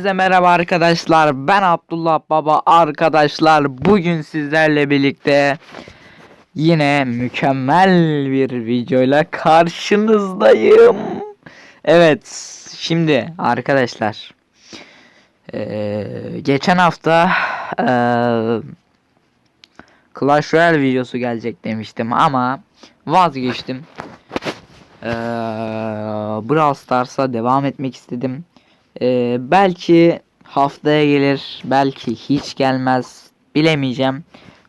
Hepinize merhaba arkadaşlar. Ben Abdullah Baba arkadaşlar. Bugün sizlerle birlikte yine mükemmel bir videoyla karşınızdayım. Evet, şimdi arkadaşlar eee, geçen hafta eee Clash Royale videosu gelecek demiştim ama vazgeçtim. Eee Brawl Stars'a devam etmek istedim. Ee, belki haftaya gelir, belki hiç gelmez. Bilemeyeceğim.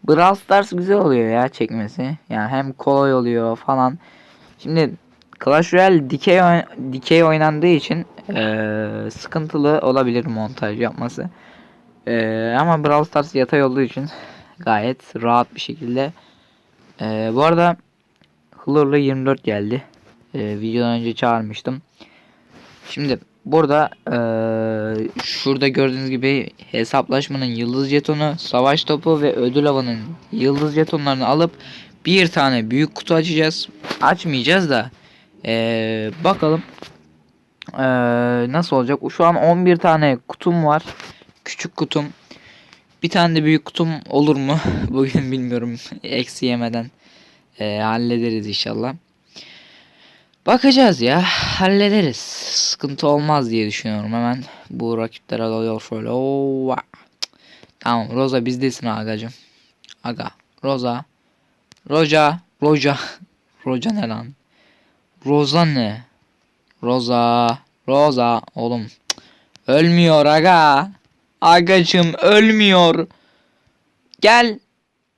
Brawl Stars güzel oluyor ya çekmesi. Yani hem kolay oluyor falan. Şimdi Clash Royale dikey, dikey oynandığı için ee, sıkıntılı olabilir montaj yapması. Ee, ama Brawl Stars yatay olduğu için gayet rahat bir şekilde. Ee, bu arada Hılırlı 24 geldi. Ee, videodan önce çağırmıştım. Şimdi burada eee, şurada gördüğünüz gibi hesaplaşmanın yıldız jetonu, savaş topu ve ödül avının yıldız jetonlarını alıp bir tane büyük kutu açacağız. Açmayacağız da eee, bakalım eee, nasıl olacak. Şu an 11 tane kutum var. Küçük kutum. Bir tane de büyük kutum olur mu? Bugün bilmiyorum. Eksi yemeden eee, hallederiz inşallah. Bakacağız ya. Hallederiz. Sıkıntı olmaz diye düşünüyorum hemen. Bu rakipler alıyor şöyle. Oo. Tamam Roza bizdesin agacım. Aga. Roza. Roja. Roja. Roja ne lan? Roza ne? Roza. Roza. Oğlum. Ölmüyor aga. Agacım ölmüyor. Gel.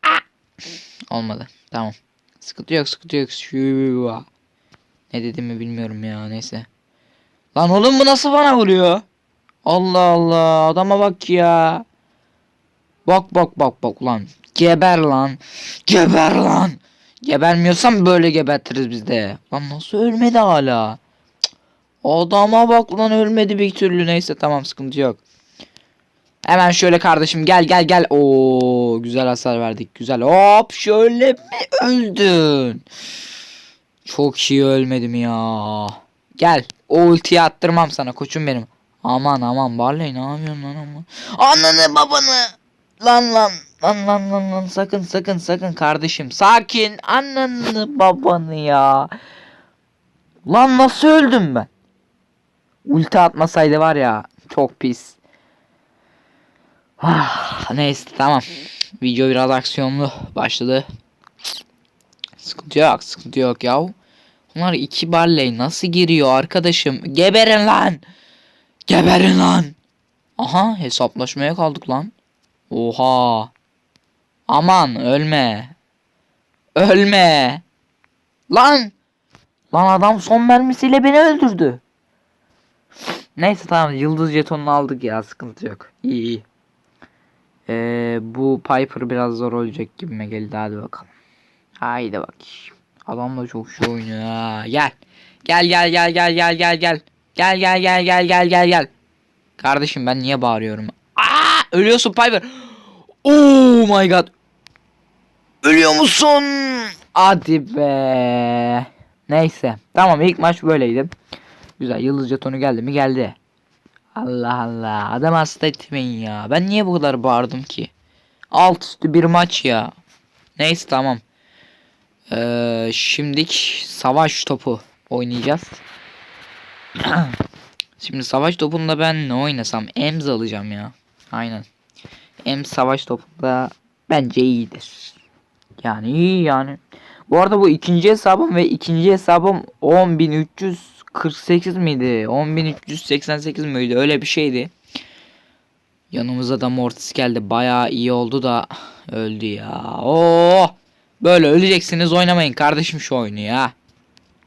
Ah! Olmadı. Tamam. Sıkıntı yok sıkıntı yok. Ne dediğimi bilmiyorum ya neyse. Lan oğlum bu nasıl bana vuruyor? Allah Allah adama bak ya. Bak bak bak bak lan. Geber lan. Geber lan. Gebermiyorsan böyle gebertiriz biz de. Lan nasıl ölmedi hala? Cık. Adama bak lan ölmedi bir türlü neyse tamam sıkıntı yok. Hemen şöyle kardeşim gel gel gel. Oo güzel hasar verdik güzel. Hop şöyle mi öldün? Çok iyi ölmedim ya. Gel. O ultiyi attırmam sana koçum benim. Aman aman Barley ne yapıyorsun lan aman. Ananı babanı. Lan lan. Lan lan lan lan sakın sakın sakın kardeşim. Sakin. Ananı babanı ya. Lan nasıl öldüm ben? Ulti atmasaydı var ya. Çok pis. Ah, neyse tamam. Video biraz aksiyonlu başladı. Sıkıntı yok, sıkıntı yok yav. Bunlar iki barley nasıl giriyor arkadaşım? Geberin lan! Geberin lan! Aha hesaplaşmaya kaldık lan. Oha! Aman ölme. Ölme. Lan! Lan adam son mermisiyle beni öldürdü. Neyse tamam yıldız jetonunu aldık ya sıkıntı yok. İyi iyi. Ee, bu Piper biraz zor olacak gibime geldi hadi bakalım. Haydi bak. Adam da çok şey oynuyor. Gel. Gel gel gel gel gel gel gel. Gel gel gel gel gel gel gel. Kardeşim ben niye bağırıyorum? Aa, ölüyorsun Piper. Oh my god. Ölüyor musun? Hadi be. Neyse. Tamam ilk maç böyleydi. Güzel yıldız jetonu geldi mi geldi. Allah Allah. Adam hasta etmeyin ya. Ben niye bu kadar bağırdım ki? Alt üstü bir maç ya. Neyse tamam. Ee, şimdilik savaş topu oynayacağız. Şimdi savaş topunda ben ne oynasam? Ems alacağım ya. Aynen. Ems savaş topunda bence iyidir. Yani iyi yani. Bu arada bu ikinci hesabım ve ikinci hesabım 10.348 miydi? 10.388 miydi? Öyle bir şeydi. Yanımıza da Mortis geldi. Bayağı iyi oldu da öldü ya. Oo! Böyle öleceksiniz oynamayın kardeşim şu oyunu ya.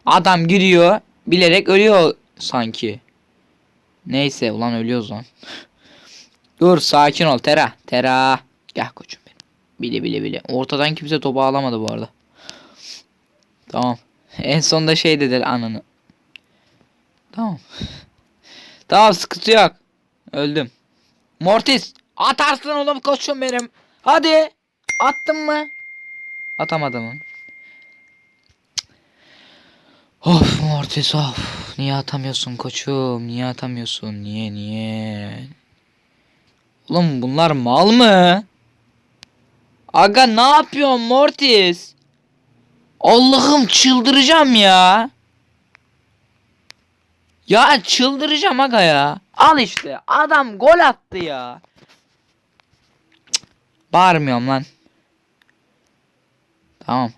Adam giriyor bilerek ölüyor sanki. Neyse ulan ölüyoruz lan. Dur sakin ol Tera. Tera. Gel koçum benim. Bile bile bile. Ortadan kimse topu alamadı bu arada. Tamam. En sonda şey dediler ananı. Tamam. tamam sıkıntı yok. Öldüm. Mortis. Atarsın oğlum koçum benim. Hadi. Attın mı? Atamadım. mı? Of Mortis of. Niye atamıyorsun koçum? Niye atamıyorsun? Niye niye? Oğlum bunlar mal mı? Aga ne yapıyorsun Mortis? Allah'ım çıldıracağım ya. Ya çıldıracağım aga ya. Al işte adam gol attı ya. Cık, Bağırmıyorum lan. Tamam.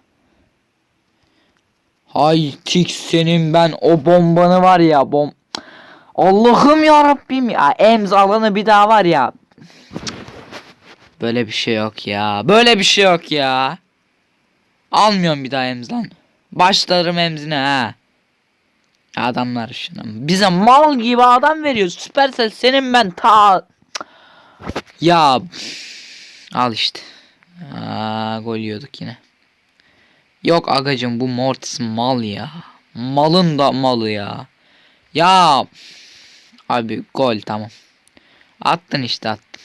Hay tik senin ben o bombanı var ya bom. Allah'ım ya Rabbim ya emz alanı bir daha var ya. Böyle bir şey yok ya. Böyle bir şey yok ya. Almıyorum bir daha emz lan. Başlarım emzine ha. Adamlar şuna. Bize mal gibi adam veriyor. Süpersel senin ben ta... Ya. Al işte. Aa, gol yiyorduk yine. Yok agacım bu Mortis mal ya. Malın da malı ya. Ya. Abi gol tamam. Attın işte attın.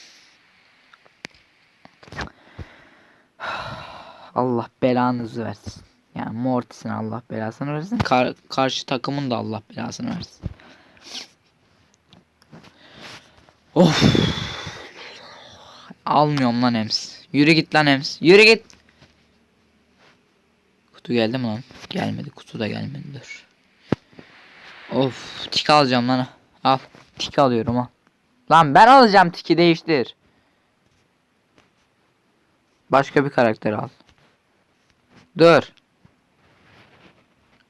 Allah belanızı versin. Yani Mortis'in Allah belasını versin. Kar- karşı takımın da Allah belasını versin. Of. Almıyorum lan Ems. Yürü git lan Ems. Yürü git. Kutu geldi mi lan? Gelmedi. Kutu da gelmedi. Dur. Of. Tik alacağım lan. Al. Tik alıyorum al. Lan ben alacağım tiki değiştir. Başka bir karakter al. Dur.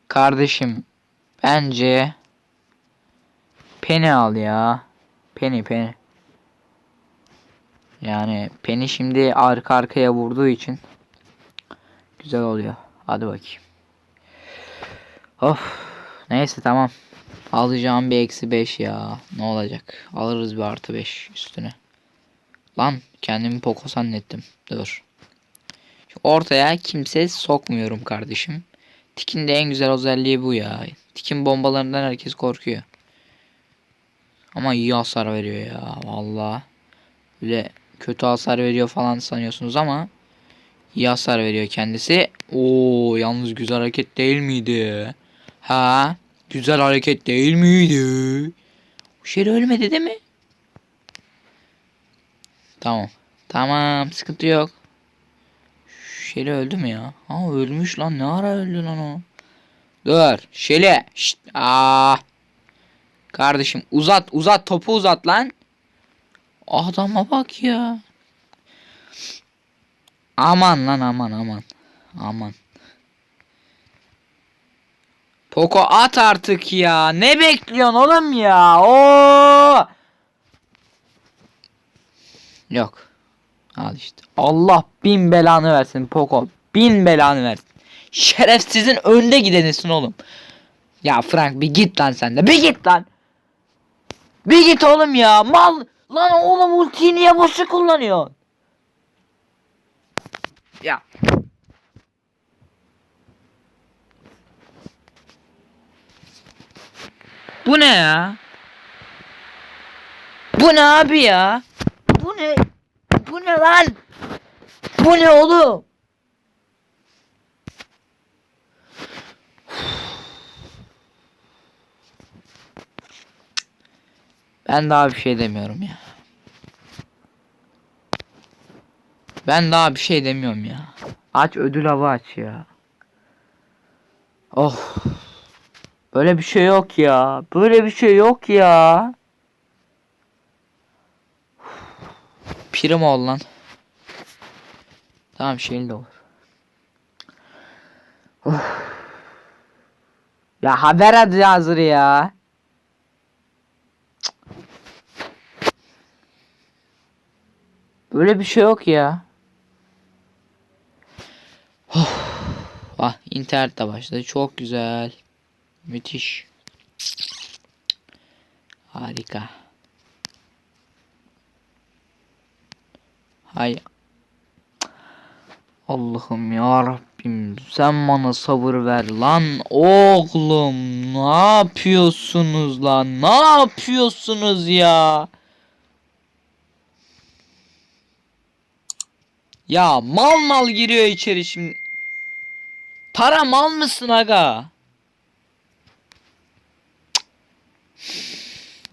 Kardeşim bence Penny al ya. Penny Penny. Yani Penny şimdi arka arkaya vurduğu için güzel oluyor. Hadi bakayım. Of. Neyse tamam. Alacağım bir eksi 5 ya. Ne olacak? Alırız bir artı 5 üstüne. Lan kendimi Poco zannettim. Dur. Ortaya kimse sokmuyorum kardeşim. Tik'in de en güzel özelliği bu ya. Tik'in bombalarından herkes korkuyor. Ama iyi hasar veriyor ya. Valla. Öyle kötü hasar veriyor falan sanıyorsunuz ama iyi hasar veriyor kendisi. Oo yalnız güzel hareket değil miydi? Ha? Güzel hareket değil miydi? Şey ölmedi değil mi? Tamam. Tamam sıkıntı yok. Şeli öldü mü ya? Ha ölmüş lan ne ara öldü lan o? Dur Şeli. Şşt. Aa. Kardeşim uzat uzat topu uzat lan. Adama bak ya. Aman lan aman aman. Aman. Poco at artık ya. Ne bekliyorsun oğlum ya? Oo! Yok. Al işte. Allah bin belanı versin Poco. Bin belanı versin. Şerefsizin önde gidenisin oğlum. Ya Frank bir git lan sen de. Bir git lan. Bir git oğlum ya. Mal. Lan oğlum ultiyi niye boşu kullanıyorsun? Ya. Bu ne ya? Bu ne abi ya? Bu ne? Bu ne lan? Bu ne oğlum? Ben daha bir şey demiyorum ya. Ben daha bir şey demiyorum ya. Aç ödül avı aç ya. Oh. Böyle bir şey yok ya. Böyle bir şey yok ya. Prim ol lan. Tamam şeyin de olur. Of. Ya haber adı hazır ya. Böyle bir şey yok ya. Of. Ah internet de başladı. Çok güzel. Müthiş. Harika. Hay. Allah'ım ya Rabbim sen bana sabır ver lan. Oğlum ne yapıyorsunuz lan? Ne yapıyorsunuz ya? Ya mal mal giriyor içeri şimdi. Tara mal mısın aga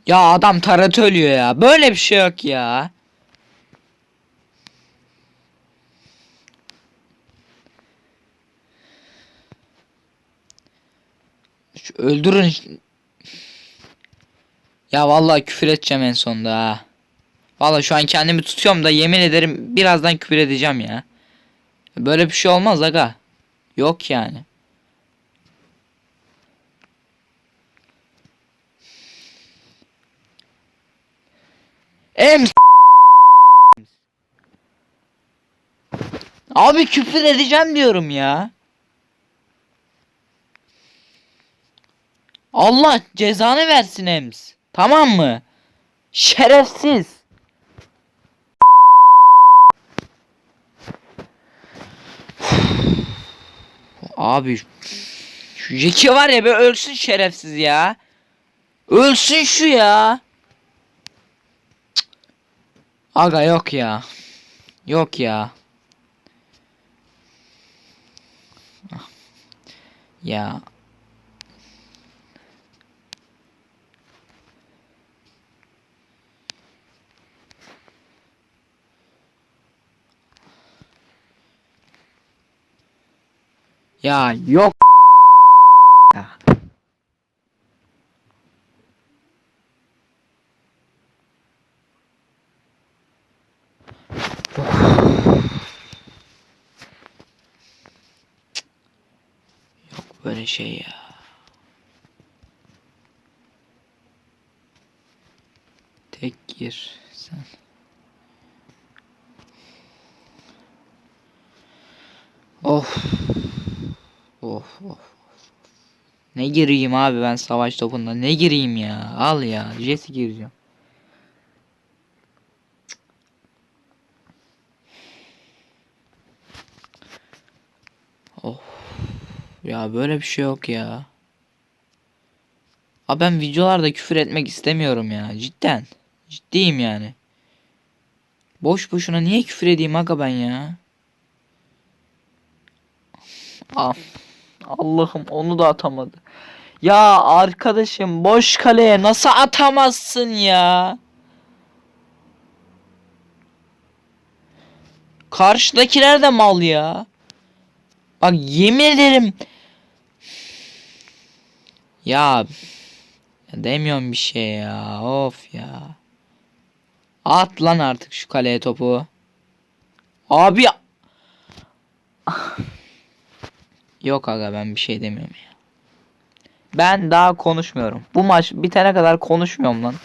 Ya adam tarat ölüyor ya. Böyle bir şey yok ya. Şu öldürün. Ya vallahi küfür edeceğim en sonda ha. Valla şu an kendimi tutuyorum da yemin ederim birazdan küfür edeceğim ya. Böyle bir şey olmaz aga. Yok yani. Em Abi küfür edeceğim diyorum ya. Allah cezanı versin Ems. Tamam mı? Şerefsiz. Abi şu Jeki var ya be ölsün şerefsiz ya. Ölsün şu ya. Aga yok ya. Yok ya. Ya. Ya yok. Böyle şey ya. Tek gir sen. Of. Of of. Ne gireyim abi ben savaş topunda ne gireyim ya al ya Jesse gireceğim. Of ya böyle bir şey yok ya. Abi ben videolarda küfür etmek istemiyorum ya cidden. Ciddiyim yani. Boş boşuna niye küfür edeyim aga ben ya? Ah. Allah'ım onu da atamadı. Ya arkadaşım boş kaleye nasıl atamazsın ya? Karşıdakiler de mal ya. Bak yemin ederim. Ya, demiyorum bir şey ya. Of ya. At lan artık şu kaleye topu. Abi Yok aga ben bir şey demiyorum ya. Ben daha konuşmuyorum. Bu maç bitene kadar konuşmuyorum lan.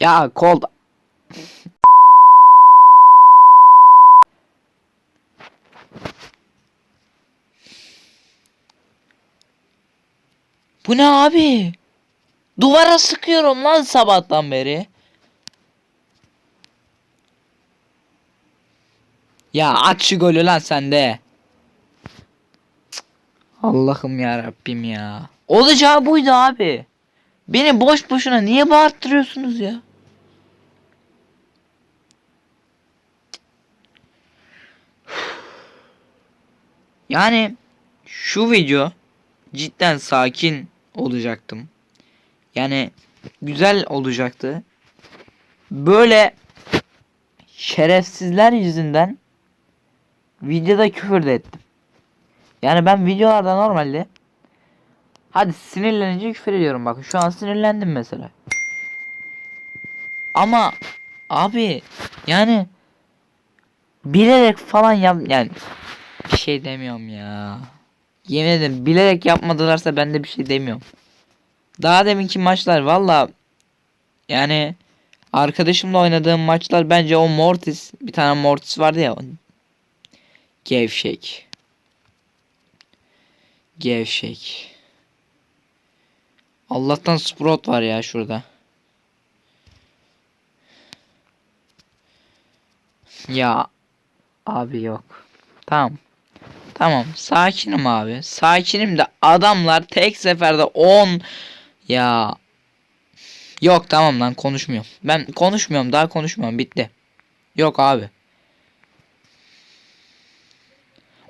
Ya kol Bu ne abi? Duvara sıkıyorum lan sabahtan beri. Ya at şu golü lan sen de. Allah'ım ya Rabbim ya. Olacağı buydu abi. Beni boş boşuna niye bağırttırıyorsunuz ya? Yani şu video cidden sakin olacaktım. Yani güzel olacaktı. Böyle şerefsizler yüzünden videoda küfür de ettim. Yani ben videolarda normalde hadi sinirlenince küfür ediyorum bak şu an sinirlendim mesela. Ama abi yani bilerek falan yap yani bir şey demiyorum ya. Yemin ederim bilerek yapmadılarsa ben de bir şey demiyorum. Daha deminki maçlar valla yani Arkadaşımla oynadığım maçlar bence o Mortis bir tane Mortis vardı ya. Gevşek. Gevşek. Allah'tan Sprout var ya şurada. Ya abi yok. Tamam. Tamam sakinim abi. Sakinim de adamlar tek seferde 10 ya Yok tamam lan konuşmuyorum. Ben konuşmuyorum daha konuşmuyorum bitti. Yok abi.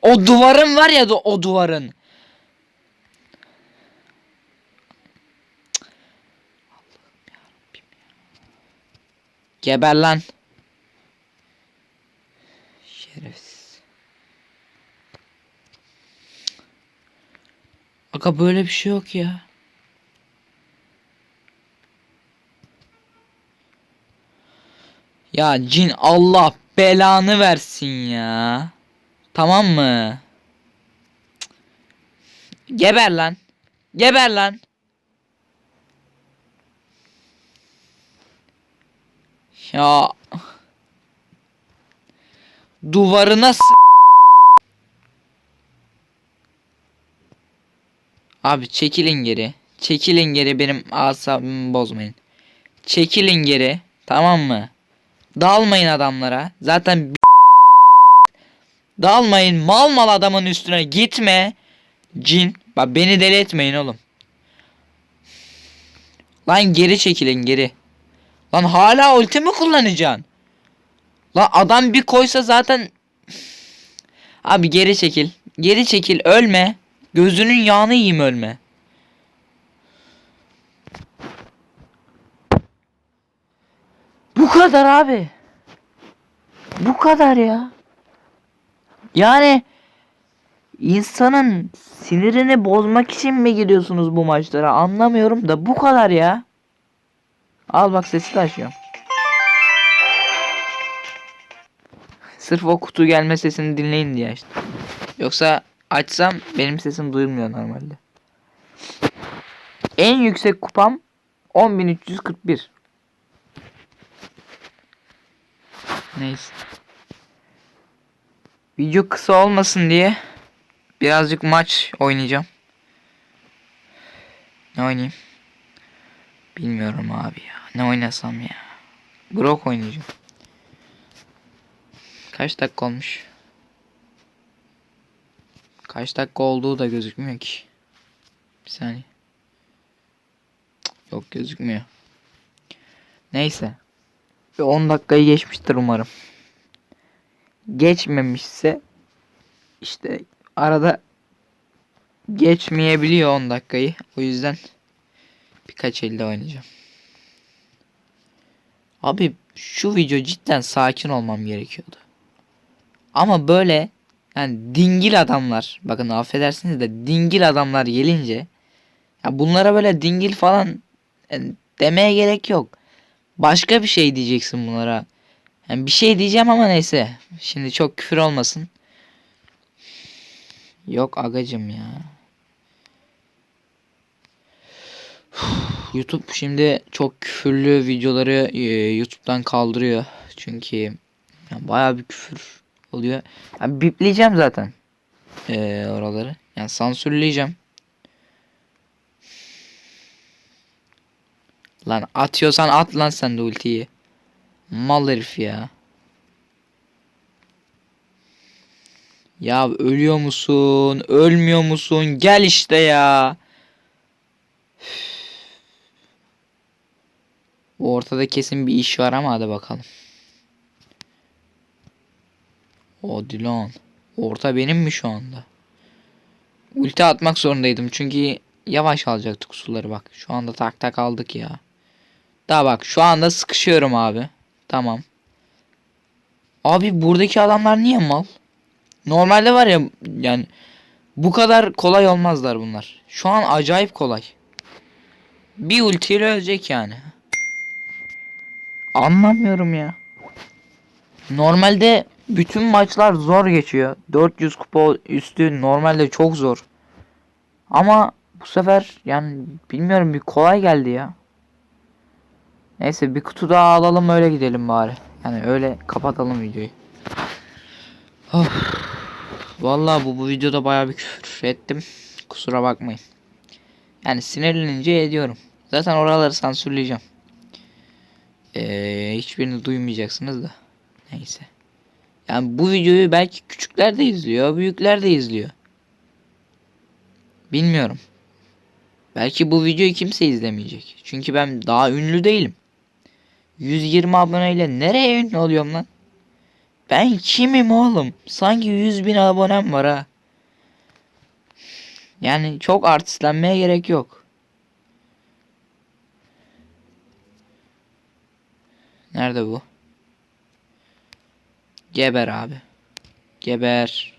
O duvarın var ya da o duvarın. Geber lan. Şerefsiz. Aga böyle bir şey yok ya. Ya cin Allah belanı versin ya. Tamam mı? Geber lan. Geber lan. Ya. Duvarına s Abi çekilin geri. Çekilin geri benim asabımı bozmayın. Çekilin geri. Tamam mı? Dalmayın adamlara. Zaten Dalmayın mal mal adamın üstüne gitme. Cin. Bak beni deli etmeyin oğlum. Lan geri çekilin geri. Lan hala ulti mi kullanacaksın? Lan adam bir koysa zaten Abi geri çekil. Geri çekil ölme. Gözünün yağını yiyeyim ölme. Bu kadar abi. Bu kadar ya. Yani insanın sinirini bozmak için mi giriyorsunuz bu maçlara anlamıyorum da bu kadar ya. Al bak sesi de açıyorum. Sırf o kutu gelme sesini dinleyin diye işte. Yoksa açsam benim sesim duyulmuyor normalde. En yüksek kupam 10.341. Neyse. Video kısa olmasın diye birazcık maç oynayacağım. Ne oynayayım? Bilmiyorum abi ya. Ne oynasam ya. Brock oynayacağım. Kaç dakika olmuş? Kaç dakika olduğu da gözükmüyor ki. Bir saniye. Yok gözükmüyor. Neyse. Bir 10 dakikayı geçmiştir umarım. Geçmemişse işte arada geçmeyebiliyor 10 dakikayı. O yüzden birkaç elde oynayacağım. Abi şu video cidden sakin olmam gerekiyordu. Ama böyle yani dingil adamlar bakın affedersiniz de dingil adamlar gelince ya bunlara böyle dingil falan yani demeye gerek yok. Başka bir şey diyeceksin bunlara. Yani bir şey diyeceğim ama neyse. Şimdi çok küfür olmasın. Yok agacım ya. YouTube şimdi çok küfürlü videoları e, YouTube'dan kaldırıyor. Çünkü yani bayağı bir küfür oluyor. Yani bipleyeceğim zaten e, oraları. Yani sansürleyeceğim. Lan atıyorsan at lan sen de ultiyi. Mal herif ya. Ya ölüyor musun? Ölmüyor musun? Gel işte ya. Bu ortada kesin bir iş var ama hadi bakalım. O Dilan. Orta benim mi şu anda? Ulti atmak zorundaydım çünkü yavaş alacaktık suları bak. Şu anda tak tak aldık ya. Daha bak şu anda sıkışıyorum abi. Tamam. Abi buradaki adamlar niye mal? Normalde var ya yani bu kadar kolay olmazlar bunlar. Şu an acayip kolay. Bir ultiyle ölecek yani. Anlamıyorum ya. Normalde bütün maçlar zor geçiyor. 400 kupa üstü normalde çok zor. Ama bu sefer yani bilmiyorum bir kolay geldi ya. Neyse bir kutu daha alalım öyle gidelim bari. Yani öyle kapatalım videoyu. Of. Vallahi bu bu videoda bayağı bir küfür ettim. Kusura bakmayın. Yani sinirlenince ediyorum. Zaten oraları sansürleyeceğim. Ee, hiçbirini duymayacaksınız da. Neyse. Yani bu videoyu belki küçükler de izliyor, büyükler de izliyor. Bilmiyorum. Belki bu videoyu kimse izlemeyecek. Çünkü ben daha ünlü değilim. 120 aboneyle nereye ünlü oluyorum lan? Ben kimim oğlum? Sanki 100 bin abonem var ha. Yani çok artistlenmeye gerek yok. Nerede bu? Geber abi. Geber.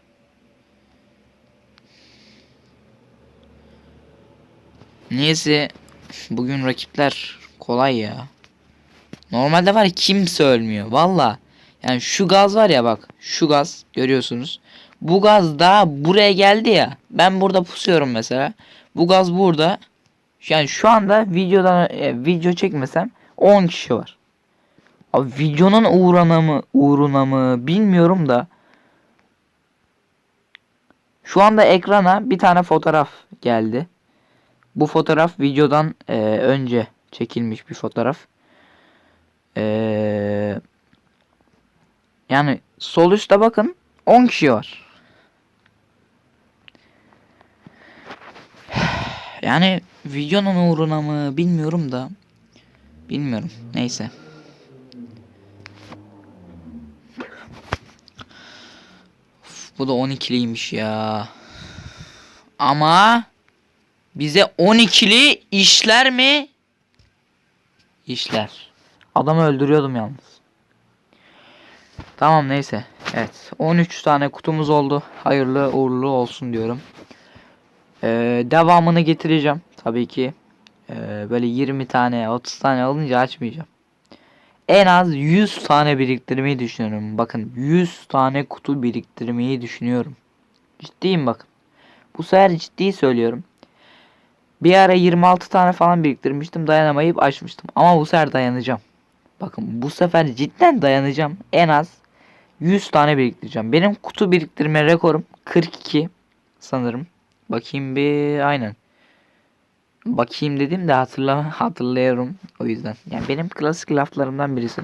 Niyeyse bugün rakipler kolay ya. Normalde var ya kimse ölmüyor. Valla. Yani şu gaz var ya bak. Şu gaz görüyorsunuz. Bu gaz daha buraya geldi ya. Ben burada pusuyorum mesela. Bu gaz burada. Yani şu anda videodan e, video çekmesem 10 kişi var. Abi videonun uğruna mı uğruna mı bilmiyorum da. Şu anda ekrana bir tane fotoğraf geldi. Bu fotoğraf videodan e, önce çekilmiş bir fotoğraf. Ee, yani sol üstte bakın 10 kişi var. Yani videonun uğruna mı bilmiyorum da. Bilmiyorum. Neyse. Bu da 12'liymiş ya. Ama bize 12'li işler mi? İşler. Adamı öldürüyordum yalnız. Tamam neyse. Evet. 13 tane kutumuz oldu. Hayırlı uğurlu olsun diyorum. Ee, devamını getireceğim. Tabii ki. Ee, böyle 20 tane 30 tane alınca açmayacağım. En az 100 tane biriktirmeyi düşünüyorum. Bakın 100 tane kutu biriktirmeyi düşünüyorum. Ciddiyim bakın. Bu sefer ciddi söylüyorum. Bir ara 26 tane falan biriktirmiştim. Dayanamayıp açmıştım. Ama bu sefer dayanacağım. Bakın bu sefer cidden dayanacağım. En az 100 tane biriktireceğim. Benim kutu biriktirme rekorum 42 sanırım. Bakayım bir aynen. Bakayım dedim de hatırla hatırlıyorum o yüzden. Yani benim klasik laflarımdan birisi.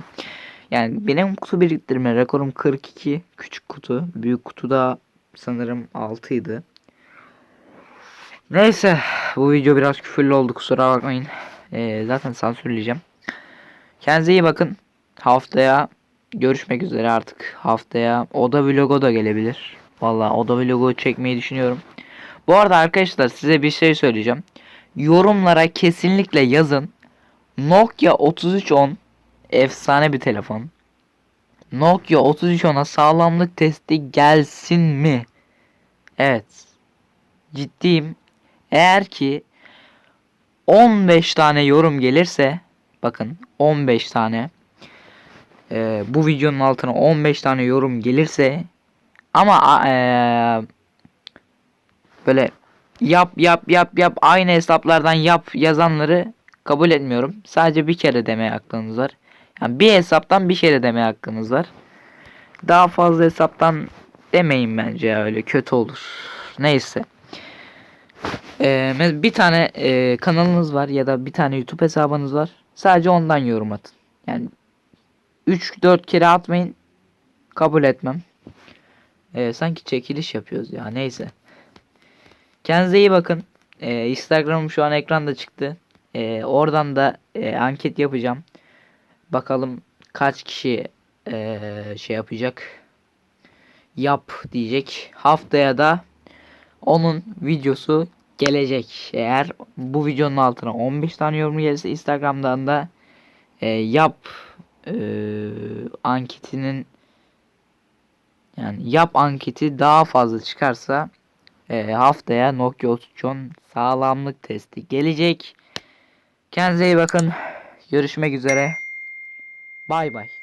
Yani benim kutu biriktirme rekorum 42 küçük kutu. Büyük kutu da sanırım 6 idi. Neyse bu video biraz küfürlü oldu kusura bakmayın. Ee, zaten sansürleyeceğim. Kendinize iyi bakın. Haftaya görüşmek üzere artık. Haftaya Oda Vlog'a da gelebilir. Valla Oda Vlog'u çekmeyi düşünüyorum. Bu arada arkadaşlar size bir şey söyleyeceğim. Yorumlara kesinlikle yazın. Nokia 3310 efsane bir telefon. Nokia 3310'a sağlamlık testi gelsin mi? Evet. Ciddiyim. Eğer ki 15 tane yorum gelirse bakın 15 tane e, bu videonun altına 15 tane yorum gelirse ama e, böyle yap yap yap yap aynı hesaplardan yap yazanları kabul etmiyorum. Sadece bir kere demeye hakkınız var. Yani bir hesaptan bir kere demeye hakkınız var. Daha fazla hesaptan demeyin bence ya öyle kötü olur. Neyse. Ee, bir tane e, kanalınız var ya da bir tane YouTube hesabınız var. Sadece ondan yorum atın. Yani 3-4 kere atmayın. Kabul etmem. Ee, sanki çekiliş yapıyoruz ya. Neyse. Kendinize iyi bakın. Ee, Instagram'ım şu an ekranda çıktı. Ee, oradan da e, anket yapacağım. Bakalım kaç kişi e, şey yapacak. Yap diyecek. Haftaya da onun videosu gelecek. Eğer bu videonun altına 15 tane yorum gelirse Instagram'dan da e, yap e, anketinin yani yap anketi daha fazla çıkarsa e, haftaya Nokia 3310 sağlamlık testi gelecek. Kendinize iyi bakın. Görüşmek üzere. Bay bay.